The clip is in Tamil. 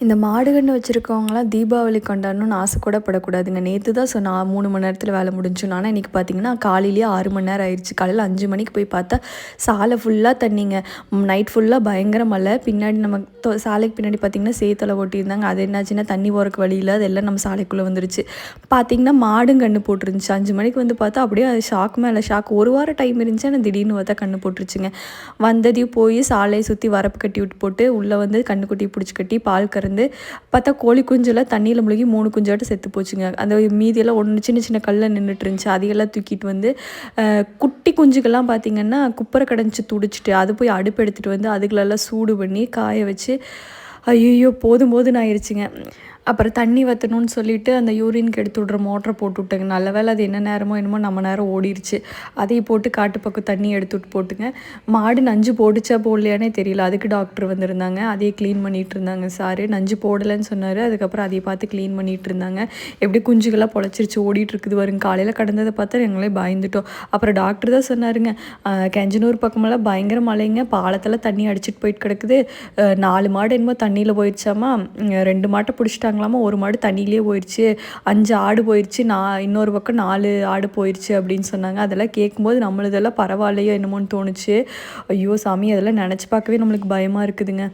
இந்த மாடு கன்று வச்சுருக்கவங்களாம் தீபாவளி கொண்டாடணும்னு ஆசை கூட படக்கூடாதுங்க நேற்று தான் சொன்னால் மூணு மணி நேரத்தில் வேலை முடிஞ்சோம். ஆனால் இன்றைக்கி பார்த்தீங்கன்னா காலையிலேயே ஆறு மணி நேரம் ஆயிடுச்சு காலையில் அஞ்சு மணிக்கு போய் பார்த்தா சாலை ஃபுல்லாக தண்ணிங்க. நைட் ஃபுல்லாக பயங்கர மழை. பின்னாடி நம்ம சாலைக்கு பின்னாடி பார்த்தீங்கன்னா சேத்தலை ஓட்டியிருந்தாங்க. அது என்னாச்சுன்னா தண்ணி போகிறக்கு வழியில் அதெல்லாம் நம்ம சாலைக்குள்ளே வந்துருச்சு. பார்த்தீங்கன்னா மாடும் கன்று போட்டுருந்துச்சு. அஞ்சு மணிக்கு வந்து பார்த்தா அப்படியே அது ஷாக் மேலே ஷாக் ஒரு வாரம் டைம் இருந்துச்சு. ஆனால் திடீர்னு பார்த்தா கண்ணு போட்டுருச்சுங்க. வந்ததையும் போய் சாலையை சுற்றி வரப்பு கட்டி விட்டு போட்டு உள்ளே வந்து கண்ணுக்குட்டி பிடிச்சி கட்டி பால் இருந்து பார்த்தா கோழி குஞ்செல்லாம் தண்ணியில் முழுகி மூணு குஞ்சாட்டம் செத்து போச்சுங்க. அந்த மீதியெல்லாம் ஒன்று சின்ன சின்ன கல்லில் நின்றுட்டு இருந்துச்சு. அதையெல்லாம் தூக்கிட்டு வந்து குட்டி குஞ்சுக்கெல்லாம் பார்த்திங்கன்னா குப்பரை கடைஞ்சி துடிச்சிட்டு அது போய் அடுப்பு எடுத்துகிட்டு வந்து அதுகளெல்லாம் சூடு பண்ணி காய வச்சு ஐயோ போதும் போதுன்னு ஆயிடுச்சுங்க அப்புறம் தண்ணி வற்றணும்னு சொல்லிட்டு அந்த யூரினுக்கு எடுத்து விட்ற மோட்டரை போட்டு விட்டேங்க. நல்ல வேளை அது என்ன நேரமோ என்னமோ நம்ம நேரம் ஓடிடுச்சு அதையும் போட்டு காட்டு பக்கம் தண்ணி எடுத்துட்டு போட்டுங்க. மாடு நஞ்சு போடுச்சா போடலையானே தெரியல. அதுக்கு டாக்டர் வந்திருந்தாங்க. அதையே க்ளீன் பண்ணிட்டு இருந்தாங்க சாரு நஞ்சு போடலைன்னு சொன்னார். அதுக்கப்புறம் அதையை பார்த்து க்ளீன் பண்ணிட்டு இருந்தாங்க. எப்படி குஞ்சுகள்லாம் பொழைச்சிருச்சு ஓடிட்டு இருக்குது வருங்க காலையில் கடந்ததை பார்த்தா எங்களே பயந்துட்டோம். அப்புறம் டாக்டர் தான் சொன்னாருங்க கெஞ்சனூர் பக்கமெல்லாம் பயங்கர மழைங்க. பாலத்தில் தண்ணி அடிச்சிட்டு போயிட்டு கிடக்குது. நாலு மாடு என்னமோ தண்ணியில் போயிடுச்சாமா ரெண்டு மாட்டை பிடிச்சிட்டாங்களாமா ஒரு மாடு தண்ணியிலே போயிடுச்சு அஞ்சு ஆடு போயிடுச்சு நான் இன்னொரு பக்கம் நாலு ஆடு போயிடுச்சு அப்படின்னு சொன்னாங்க. அதெல்லாம் கேட்கும்போது நம்மளதெல்லாம் பரவாயில்லையோ என்னமோன்னு தோணுச்சு. ஐயோ சாமி அதெல்லாம் நினச்சி பார்க்கவே நம்மளுக்கு பயமாக இருக்குதுங்க.